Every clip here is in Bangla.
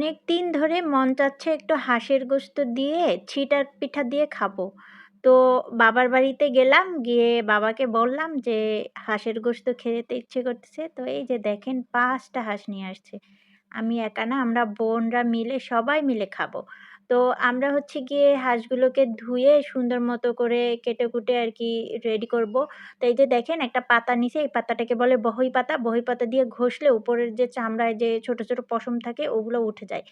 অনেক দিন ধরে মন চাচ্ছে একটু হাঁসের গোস্ত দিয়ে, ছিটার পিঠা দিয়ে খাব। তো বাবার বাড়িতে গেলাম, গিয়ে বাবাকে বললাম যে, হাঁসের গোস্ত খেতে ইচ্ছে করতেছে? তো এই যে দেখেন পাঁচটা হাঁস নিয়ে আসছে। আমি একা না, আমরা বোনরা মিলে সবাই মিলে খাব। তো আমরা হচ্ছে গিয়ে হাঁসগুলোকে ধুয়ে সুন্দর মতো করে কেটে কুটে আর কি রেডি করব। তো এই যে দেখেন একটা পাতা নিচে, এই পাতাটাকে বলে বহই পাতা। বহই পাতা দিয়ে ঘষলে উপরের যে চামড়ায় যে ছোট ছোট পশম থাকে, ওগুলো উঠে যায়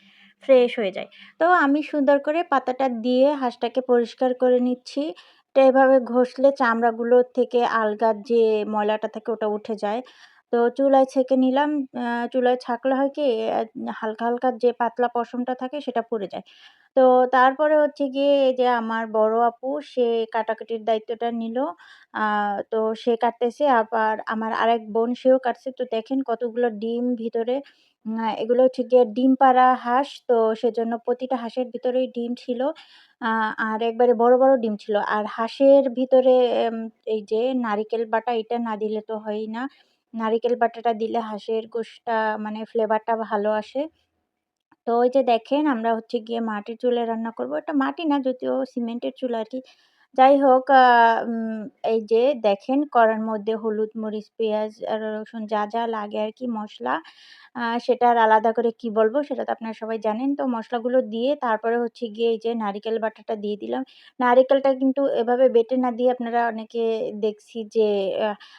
ফ্রেশ হয়ে যায়। তো আমি সুন্দর করে পাতাটা দিয়ে হাঁসটাকে পরিষ্কার করে নিচ্ছি। তো এভাবে ঘষলে চামড়াগুলোর থেকে আলগার যে ময়লাটা থাকে, ওটা উঠে যায়। তো চুলায় ছেঁকে নিলাম। চুলায় ছাঁকলে হয় কি হালকা হালকা যে পাতলা পশমটা থাকে সেটা পড়ে যায়। তো তারপরে হচ্ছে গিয়ে যে আমার বড় আপু, সে কাটাকাটির দায়িত্বটা নিল। তো সে কাটতেছে। আবার আমার আরেক বোন, সেও কাটছে। তো দেখেন কতগুলো ডিম ভিতরে। এগুলো হচ্ছে গিয়ে ডিম পাড়া হাঁস। তো সেজন্য প্রতিটা হাঁসের ভিতরেই ডিম ছিল। আর একবারে বড় বড় ডিম ছিল। আর হাঁসের ভিতরে এই যে নারিকেল বাটা, এটা না দিলে তো হয়ই না। নারিকেল বাটাটা দিলে হাঁসের গোশটা মানে ফ্লেভারটা ভালো আসে। তো ওই যে দেখেন, আমরা হচ্ছে গিয়ে মাটির চুলায় রান্না করব। এটা মাটি না, যদিও সিমেন্টের চুলা আর কি। যাই হোক এই যে দেখেন কড়ার মধ্যে হলুদ মরিচ, পেঁয়াজ আর রসুন যা যা লাগে আর কি মশলা সেটা আর আলাদা করে কি বলব সেটা তো আপনারা সবাই জানেন। তো মশলাগুলো দিয়ে তারপরে হচ্ছে গিয়ে এই যে নারিকেল বাটাটা দিয়ে দিলাম। নারিকেলটা কিন্তু এভাবে বেটে না দিয়ে আপনারা অনেকে দেখছি যে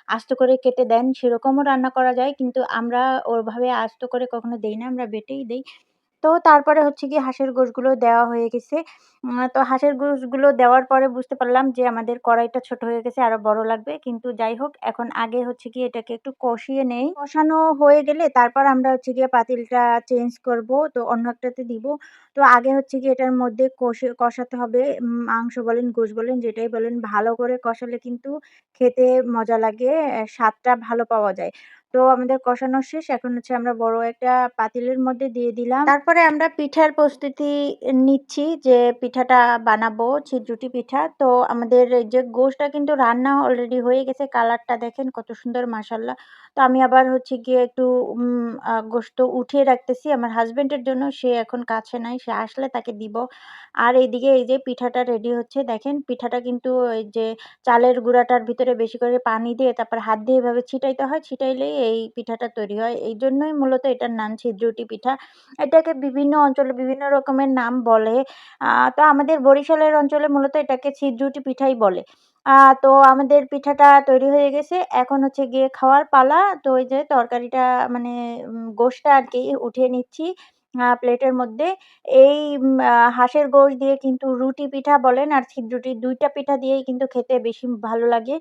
আস্ত করে কেটে দেন সেরকমও রান্না করা যায়। কিন্তু আমরা ওভাবে আস্ত করে কখনো দেই না, আমরা বেটেই দিই। তো তারপরে হচ্ছে গিয়ে হাঁসের গোশগুলো দেওয়া হয়ে গেছে। তো হাঁসের গোশগুলো দেওয়ার পরে বুঝতে পারলাম যে আমাদের কড়াইটা ছোট হয়ে গেছে আরও বড় লাগবে। কিন্তু যাই হোক, এখন আগে হচ্ছে কি এটাকে একটু কষিয়ে নেই। কষানো হয়ে গেলে তারপর আমরা হচ্ছে গিয়ে পাতিলটা চেঞ্জ করব, তো অন্য একটাতে দিব। তো আগে হচ্ছে কি এটার মধ্যে কষে, কষাতে হবে মাংস বলেন, গোশ বলেন, যেটাই বলেন, ভালো করে কষালে কিন্তু খেতে মজা লাগে স্বাদটা ভালো পাওয়া যায়। তো আমাদের কষানো শেষ। এখন হচ্ছে আমরা বড় একটা পাতিলের মধ্যে দিয়ে দিলাম। তারপরে আমরা পিঠার প্রস্তুতি নিচ্ছি যে পিঠাটা বানাবো, ছিদ্রুটি পিঠা। তো আমাদের যে গোশটা কিন্তু রান্না অলরেডি হয়ে গেছে, কালারটা দেখেন কত সুন্দর মাসাল্লাহ তো আমি আবার হচ্ছে গিয়ে একটু গোস্ত উঠিয়ে রাখতেছি। আমার হাজব্যান্ডের জন্য সে এখন কাছে নাই, সে আসলে তাকে দিব। আর এইদিকে এই যে পিঠাটা রেডি হচ্ছে, দেখেন পিঠাটা কিন্তু ওই যে চালের গুঁড়াটার ভিতরে বেশি করে পানি দিয়ে তারপর হাত দিয়ে এভাবে ছিটাইতে হয়। ছিটাইলেই এই পিঠাটা তৈরি হয়। এই জন্যই মূলত এটার নাম ছিদ্রুটি পিঠা। এটাকে বিভিন্ন অঞ্চলে বিভিন্ন রকমের নাম বলে। তো আমাদের বরিশালের অঞ্চলে মূলত এটাকে ছিদ্রুটি পিঠাই বলে। তো আমাদের পিঠাটা তৈরি হয়ে গেছে। এখন হচ্ছে গিয়ে খাওয়ার পালা। তো ওই যে তরকারিটা মানে গোশটা আর কি উঠিয়ে নিচ্ছি প্লেটের মধ্যে। এই হাঁসের গোশ দিয়ে কিন্তু রুটি পিঠা বলেন আর ছিদ্রুটি দুইটা পিঠা দিয়েই কিন্তু খেতে বেশি ভালো লাগে।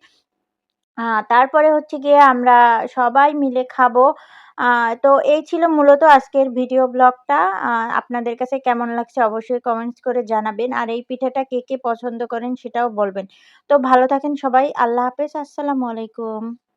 তারপরে হচ্ছে গিয়ে আমরা সবাই মিলে খাব। তো এই ছিল মূলত আজকের ভিডিও ব্লগটা। আপনাদের কাছে কেমন লাগছে অবশ্যই কমেন্টস করে জানাবেন। আর এই পিঠাটা কে কে পছন্দ করেন সেটাও বলবেন। তো ভালো থাকেন সবাই। আল্লাহ হাফেজ। আসসালামু আলাইকুম।